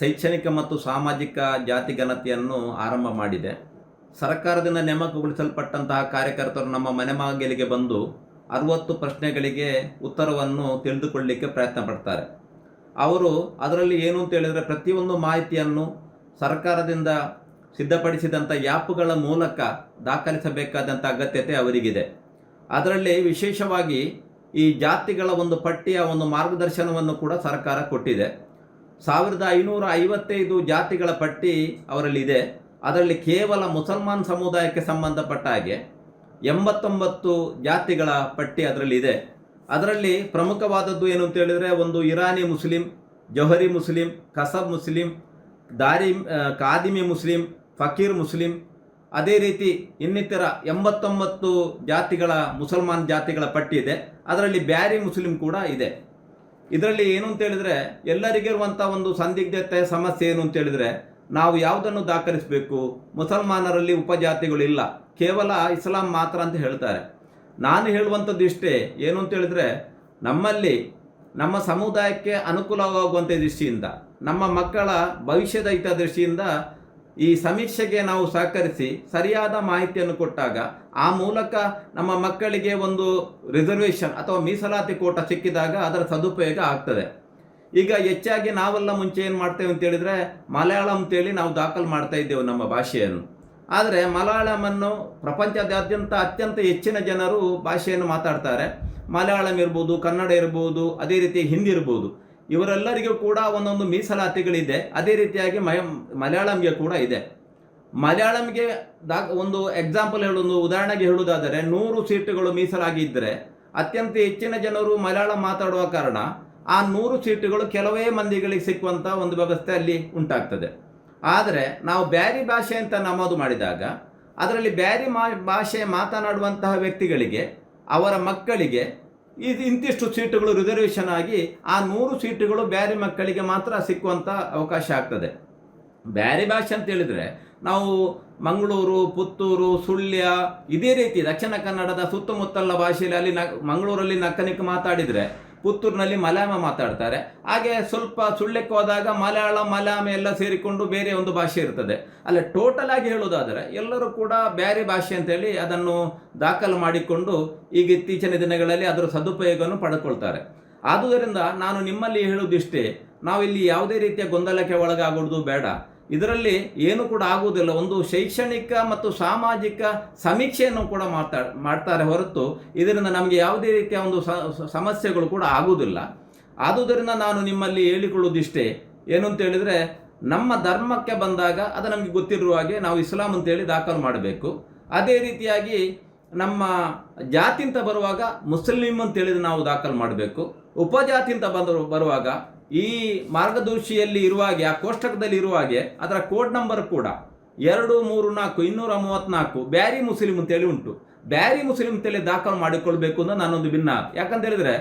ಶೈಕ್ಷಣಿಕ ಮತ್ತು ಸಾಮಾಜಿಕ ಜಾತಿ ಗಣತಿಯನ್ನು ಆರಂಭ ಮಾಡಿದೆ. ಸರ್ಕಾರದಿಂದ ನೇಮಕಗೊಳಿಸಲ್ಪಟ್ಟಂತಹ ಕಾರ್ಯಕರ್ತರು ನಮ್ಮ ಮನೆ ಬಾಗಿಲಿಗೆ ಬಂದು ಅರವತ್ತು ಪ್ರಶ್ನೆಗಳಿಗೆ ಉತ್ತರವನ್ನು ತಿಳಿದುಕೊಳ್ಳಲಿಕ್ಕೆ ಪ್ರಯತ್ನ ಪಡ್ತಾರೆ. ಅವರು ಅದರಲ್ಲಿ ಏನು ಅಂತ ಹೇಳಿದರೆ ಪ್ರತಿಯೊಂದು ಮಾಹಿತಿಯನ್ನು ಸರ್ಕಾರದಿಂದ ಸಿದ್ಧಪಡಿಸಿದಂಥ ಆ್ಯಪ್ಗಳ ಮೂಲಕ ದಾಖಲಿಸಬೇಕಾದಂಥ ಅಗತ್ಯತೆ ಅವರಿಗಿದೆ. ಅದರಲ್ಲಿ ವಿಶೇಷವಾಗಿ ಈ ಜಾತಿಗಳ ಒಂದು ಪಟ್ಟಿಯ ಒಂದು ಮಾರ್ಗದರ್ಶನವನ್ನು ಕೂಡ ಸರ್ಕಾರ ಕೊಟ್ಟಿದೆ. ಸಾವಿರದ ಐನೂರ ಐವತ್ತೈದು ಜಾತಿಗಳ ಪಟ್ಟಿ ಅವರಲ್ಲಿದೆ. ಅದರಲ್ಲಿ ಕೇವಲ ಮುಸಲ್ಮಾನ್ ಸಮುದಾಯಕ್ಕೆ ಸಂಬಂಧಪಟ್ಟ ಹಾಗೆ ಎಂಬತ್ತೊಂಬತ್ತು ಜಾತಿಗಳ ಪಟ್ಟಿ ಅದರಲ್ಲಿದೆ. ಅದರಲ್ಲಿ ಪ್ರಮುಖವಾದದ್ದು ಏನು ಅಂತ ಹೇಳಿದರೆ ಒಂದು Irani Muslim, Johari Muslim, Kasab Muslim, ದಾರಿ ಕಾದಿಮಿ ಮುಸ್ಲಿಂ, ಫಕೀರ್ ಮುಸ್ಲಿಂ, ಅದೇ ರೀತಿ ಇನ್ನಿತರ ಎಂಬತ್ತೊಂಬತ್ತು ಜಾತಿಗಳ ಮುಸಲ್ಮಾನ್ ಜಾತಿಗಳ ಪಟ್ಟಿ ಇದೆ. ಅದರಲ್ಲಿ ಬ್ಯಾರಿ ಮುಸ್ಲಿಂ ಕೂಡ ಇದೆ. ಇದರಲ್ಲಿ ಏನು ಅಂತ ಹೇಳಿದ್ರೆ ಎಲ್ಲರಿಗಿರುವಂಥ ಒಂದು ಸಂದಿಗ್ಧತೆ, ಸಮಸ್ಯೆ ಏನು ಅಂತ ಹೇಳಿದ್ರೆ, ನಾವು ಯಾವುದನ್ನು ದಾಖಲಿಸಬೇಕು? ಮುಸಲ್ಮಾನರಲ್ಲಿ ಉಪಜಾತಿಗಳಿಲ್ಲ. ಕೇವಲ ಇಸ್ಲಾಂ ಮಾತ್ರ ಅಂತ ಹೇಳ್ತಾರೆ. ನಾನು ಹೇಳುವಂಥದ್ದು ಇಷ್ಟೇ, ಏನು ಅಂತ ಹೇಳಿದ್ರೆ, ನಮ್ಮಲ್ಲಿ, ನಮ್ಮ ಸಮುದಾಯಕ್ಕೆ ಅನುಕೂಲವಾಗುವಂಥ ದೃಷ್ಟಿಯಿಂದ, ನಮ್ಮ ಮಕ್ಕಳ ಭವಿಷ್ಯದ ಹಿತದೃಷ್ಟಿಯಿಂದ ಈ ಸಮೀಕ್ಷೆಗೆ ನಾವು ಸಹಕರಿಸಿ ಸರಿಯಾದ ಮಾಹಿತಿಯನ್ನು ಕೊಟ್ಟಾಗ ಆ ಮೂಲಕ ನಮ್ಮ ಮಕ್ಕಳಿಗೆ ಒಂದು ರಿಸರ್ವೇಷನ್ ಅಥವಾ ಮೀಸಲಾತಿ ಕೋಟ ಸಿಕ್ಕಿದಾಗ ಅದರ ಸದುಪಯೋಗ ಆಗ್ತದೆ. ಈಗ ಹೆಚ್ಚಾಗಿ ನಾವೆಲ್ಲ ಮುಂಚೆ ಏನು ಮಾಡ್ತೇವೆ ಅಂತ ಹೇಳಿದ್ರೆ ಮಲಯಾಳಂ ಅಂತೇಳಿ ನಾವು ದಾಖಲು ಮಾಡ್ತಾ ಇದ್ದೇವೆ ನಮ್ಮ ಭಾಷೆಯನ್ನು. ಆದರೆ ಮಲಯಾಳಮನ್ನು ಪ್ರಪಂಚದಾದ್ಯಂತ ಅತ್ಯಂತ ಹೆಚ್ಚಿನ ಜನರು ಭಾಷೆಯನ್ನು ಮಾತಾಡ್ತಾರೆ. ಮಲಯಾಳಂ ಇರ್ಬೋದು, ಕನ್ನಡ ಇರ್ಬೋದು, ಅದೇ ರೀತಿ ಹಿಂದಿ ಇರ್ಬೋದು. ಇವರೆಲ್ಲರಿಗೂ ಕೂಡ ಒಂದೊಂದು ಮೀಸಲಾತಿಗಳಿದೆ. ಅದೇ ರೀತಿಯಾಗಿ ಮಯ, ಮಲಯಾಳಂಗೆ ಕೂಡ ಇದೆ. ಮಲಯಾಳಂಗೆ ದಾ ಒಂದು ಎಕ್ಸಾಂಪಲ್ ಹೇಳೋದು ಉದಾಹರಣೆಗೆ ಹೇಳುವುದಾದರೆ, ನೂರು ಸೀಟುಗಳು ಮೀಸಲಾಗಿದ್ದರೆ, ಅತ್ಯಂತ ಹೆಚ್ಚಿನ ಜನರು ಮಲಯಾಳಂ ಮಾತಾಡುವ ಕಾರಣ, ಆ ನೂರು ಸೀಟುಗಳು ಕೆಲವೇ ಮಂದಿಗಳಿಗೆ ಸಿಕ್ಕುವಂಥ ಒಂದು ವ್ಯವಸ್ಥೆ ಅಲ್ಲಿ ಉಂಟಾಗ್ತದೆ. ಆದರೆ, ನಾವು ಬ್ಯಾರಿ ಭಾಷೆ ಅಂತ ನಮೂದು ಮಾಡಿದಾಗ, ಅದರಲ್ಲಿ ಬ್ಯಾರಿ ಮಾ, ಭಾಷೆ ಮಾತನಾಡುವಂತಹ ವ್ಯಕ್ತಿಗಳಿಗೆ, ಅವರ ಮಕ್ಕಳಿಗೆ ಇದು ಇಂತಿಷ್ಟು ಸೀಟುಗಳು ರಿಸರ್ವೇಷನ್ ಆಗಿ ಆ ನೂರು ಸೀಟುಗಳು ಬ್ಯಾರಿ ಮಕ್ಕಳಿಗೆ ಮಾತ್ರ ಸಿಕ್ಕುವಂಥ ಅವಕಾಶ ಆಗ್ತದೆ. ಬ್ಯಾರಿ ಭಾಷೆ ಅಂತ ಹೇಳಿದರೆ ನಾವು ಮಂಗಳೂರು, ಪುತ್ತೂರು, ಸುಳ್ಯ ಇದೇ ರೀತಿ ದಕ್ಷಿಣ ಕನ್ನಡದ ಸುತ್ತಮುತ್ತಲ ಭಾಷೆಯಲ್ಲಿ ಅಲ್ಲಿ ನ ಮಂಗಳೂರಲ್ಲಿ ನಕ್ಕನಿಕ್ ಮಾತಾಡಿದರೆ ಪುತ್ತೂರಿನಲ್ಲಿ ಮಲಯಾಮ ಮಾತಾಡ್ತಾರೆ. ಹಾಗೆ ಸ್ವಲ್ಪ ಸುಳ್ಳಕ್ಕೆ ಹೋದಾಗ ಮಲಯಾಳ, ಮಲಯಾಮ ಎಲ್ಲ ಸೇರಿಕೊಂಡು ಬೇರೆ ಒಂದು ಭಾಷೆ ಇರ್ತದೆ. ಅಲ್ಲ ಟೋಟಲ್ ಆಗಿ ಹೇಳೋದಾದರೆ ಎಲ್ಲರೂ ಕೂಡ ಬೇರೆ ಭಾಷೆ ಅಂತೇಳಿ ಅದನ್ನು ದಾಖಲು ಮಾಡಿಕೊಂಡು ಈಗ ಇತ್ತೀಚಿನ ದಿನಗಳಲ್ಲಿ ಅದರ ಸದುಪಯೋಗವನ್ನು ಪಡ್ಕೊಳ್ತಾರೆ. ಆದುದರಿಂದ ನಾನು ನಿಮ್ಮಲ್ಲಿ ಹೇಳುವುದಿಷ್ಟೇ, ನಾವಿಲ್ಲಿ ಯಾವುದೇ ರೀತಿಯ ಗೊಂದಲಕ್ಕೆ ಒಳಗಾಗೋದು ಬೇಡ. ಇದರಲ್ಲಿ ಏನು ಕೂಡ ಆಗುವುದಿಲ್ಲ. ಒಂದು ಶೈಕ್ಷಣಿಕ ಮತ್ತು ಸಾಮಾಜಿಕ ಸಮೀಕ್ಷೆಯನ್ನು ಕೂಡ ಮಾಡ್ತಾ, ಮಾಡ್ತಾರೆ ಹೊರತು ಇದರಿಂದ ನಮಗೆ ಯಾವುದೇ ರೀತಿಯ ಒಂದು ಸಮಸ್ಯೆಗಳು ಕೂಡ ಆಗುವುದಿಲ್ಲ. ಆದುದರಿಂದ ನಾನು ನಿಮ್ಮಲ್ಲಿ ಹೇಳಿಕೊಳ್ಳುವುದಿಷ್ಟೇ. ಏನು ಅಂತ ಹೇಳಿದರೆ, ನಮ್ಮ ಧರ್ಮಕ್ಕೆ ಬಂದಾಗ ಅದು ನಮಗೆ ಗೊತ್ತಿರುವ ಹಾಗೆ ನಾವು ಇಸ್ಲಾಂ ಅಂತೇಳಿ ದಾಖಲು ಮಾಡಬೇಕು. ಅದೇ ರೀತಿಯಾಗಿ ನಮ್ಮ ಜಾತಿ ಅಂತ ಬರುವಾಗ ಮುಸ್ಲಿಂ ಅಂತೇಳಿದ್ರೆ ನಾವು ದಾಖಲು ಮಾಡಬೇಕು. ಉಪಜಾತಿ ಅಂತ ಬಂದ ಬರುವಾಗ ಈ ಮಾರ್ಗದರ್ಶಿಯಲ್ಲಿ ಇರುವಾಗೆ, ಆ ಕೋಷ್ಟಕದಲ್ಲಿ ಇರುವಾಗೆ ಅದರ ಕೋಡ್ ನಂಬರ್ ಕೂಡ ಎರಡು, ಮೂರು, ನಾಲ್ಕು, ಇನ್ನೂರ ಮೂವತ್ತ್ನಾಲ್ಕು ಬ್ಯಾರಿ ಮುಸ್ಲಿಂ ಅಂತೇಳಿ ಉಂಟು. ಬ್ಯಾರಿ ಮುಸ್ಲಿಂ ಅಂತೇಳಿ ದಾಖಲು ಮಾಡಿಕೊಳ್ಬೇಕು ಅಂತ ನಾನೊಂದು ಭಿನ್ನ ಯಾಕಂತ ಹೇಳಿದ್ರೆ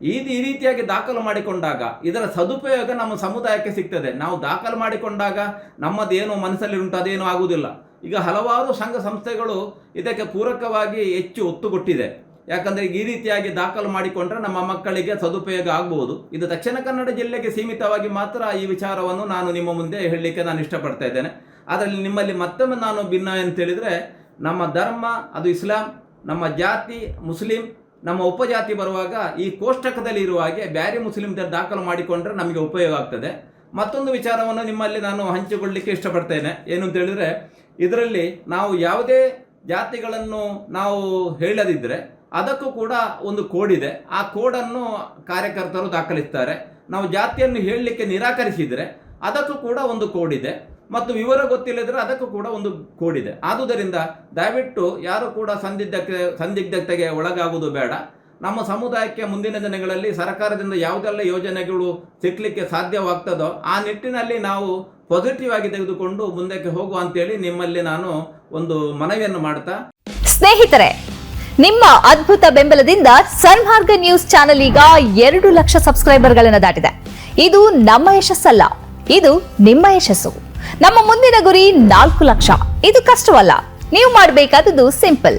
ಇದು ಈ ರೀತಿಯಾಗಿ ದಾಖಲು ಮಾಡಿಕೊಂಡಾಗ ಇದರ ಸದುಪಯೋಗ ನಮ್ಮ ಸಮುದಾಯಕ್ಕೆ ಸಿಗ್ತದೆ. ನಾವು ದಾಖಲು ಮಾಡಿಕೊಂಡಾಗ ನಮ್ಮದೇನು ಮನಸ್ಸಲ್ಲಿ ಉಂಟು, ಅದೇನು ಆಗುವುದಿಲ್ಲ. ಈಗ ಹಲವಾರು ಸಂಘ ಸಂಸ್ಥೆಗಳು ಇದಕ್ಕೆ ಪೂರಕವಾಗಿ ಹೆಚ್ಚು ಒತ್ತು ಕೊಟ್ಟಿದೆ. ಯಾಕಂದರೆ ಈ ರೀತಿಯಾಗಿ ದಾಖಲು ಮಾಡಿಕೊಂಡ್ರೆ ನಮ್ಮ ಮಕ್ಕಳಿಗೆ ಸದುಪಯೋಗ ಆಗಬಹುದು ಇದು ದಕ್ಷಿಣ ಕನ್ನಡ ಜಿಲ್ಲೆಗೆ ಸೀಮಿತವಾಗಿ ಮಾತ್ರ ಈ ವಿಚಾರವನ್ನು ನಾನು ನಿಮ್ಮ ಮುಂದೆ ಹೇಳಲಿಕ್ಕೆ ನಾನು ಇಷ್ಟಪಡ್ತಾ ಇದ್ದೇನೆ. ಅದರಲ್ಲಿ ನಿಮ್ಮಲ್ಲಿ ಮತ್ತೊಮ್ಮೆ ನಾನು ಭಿನ್ನ ಅಂತೇಳಿದರೆ ನಮ್ಮ ಧರ್ಮ, ಅದು ಇಸ್ಲಾಂ, ನಮ್ಮ ಜಾತಿ, ಮುಸ್ಲಿಂ, ನಮ್ಮ ಉಪಜಾತಿ ಬರುವಾಗ ಈ ಕೋಷ್ಟಕದಲ್ಲಿ ಇರುವ ಹಾಗೆ ಬ್ಯಾರಿ ಮುಸ್ಲಿಂ ದಾಖಲು ಮಾಡಿಕೊಂಡ್ರೆ ನಮಗೆ ಉಪಯೋಗ ಆಗ್ತದೆ. ಮತ್ತೊಂದು ವಿಚಾರವನ್ನು ನಿಮ್ಮಲ್ಲಿ ನಾನು ಹಂಚಿಕೊಳ್ಳಲಿಕ್ಕೆ ಇಷ್ಟಪಡ್ತೇನೆ. ಏನು ಅಂತ ಹೇಳಿದ್ರೆ ಇದರಲ್ಲಿ ನಾವು ಯಾವುದೇ ಜಾತಿಗಳನ್ನು ನಾವು ಹೇಳದಿದ್ದರೆ ಅದಕ್ಕೂ ಕೂಡ ಒಂದು ಕೋಡ್ ಇದೆ. ಆ ಕೋಡನ್ನು ಕಾರ್ಯಕರ್ತರು ದಾಖಲಿಸ್ತಾರೆ. ನಾವು ಜಾತಿಯನ್ನು ಹೇಳಲಿಕ್ಕೆ ನಿರಾಕರಿಸಿದರೆ ಅದಕ್ಕೂ ಕೂಡ ಒಂದು ಕೋಡ್ ಇದೆ. ಮತ್ತು ವಿವರ ಗೊತ್ತಿಲ್ಲದ್ರೆ ಅದಕ್ಕೂ ಕೂಡ ಒಂದು ಕೋಡ್ ಇದೆ. ಆದುದರಿಂದ ದಯವಿಟ್ಟು ಯಾರು ಕೂಡ ಸಂದಿಗ್ಧಕ್ಕೆ ಸಂದಿಗ್ಧತೆಗೆ ಒಳಗಾಗುವುದು ಬೇಡ. ನಮ್ಮ ಸಮುದಾಯಕ್ಕೆ ಮುಂದಿನ ದಿನಗಳಲ್ಲಿ ಸರ್ಕಾರದಿಂದ ಯಾವುದೆಲ್ಲ ಯೋಜನೆಗಳು ಸಿಕ್ಕಲಿಕ್ಕೆ ಸಾಧ್ಯವಾಗ್ತದೋ ಆ ನಿಟ್ಟಿನಲ್ಲಿ ನಾವು ಪಾಸಿಟಿವ್ ಆಗಿ ತೆಗೆದುಕೊಂಡು ಮುಂದಕ್ಕೆ ಹೋಗುವ ಅಂತೇಳಿ ನಿಮ್ಮಲ್ಲಿ ನಾನು ಒಂದು ಮನವಿಯನ್ನು ಮಾಡ್ತಾ ಸ್ನೇಹಿತರೆ, ನಿಮ್ಮ ಅದ್ಭುತ ಬೆಂಬಲದಿಂದ ಸನ್ಮಾರ್ಗ ನ್ಯೂಸ್ ಚಾನೆಲ್ ಈಗ ಎರಡು ಲಕ್ಷ ಸಬ್ಸ್ಕ್ರೈಬರ್ಗಳನ್ನು ದಾಟಿದೆ. ಇದು ನಮ್ಮ ಯಶಸ್ಸಲ್ಲ, ಇದು ನಿಮ್ಮ ಯಶಸ್ಸು. ನಮ್ಮ ಮುಂದಿನ ಗುರಿ ನಾಲ್ಕು ಲಕ್ಷ. ಇದು ಕಷ್ಟವಲ್ಲ, ನೀವು ಮಾಡಬೇಕಾದದ್ದು ಸಿಂಪಲ್.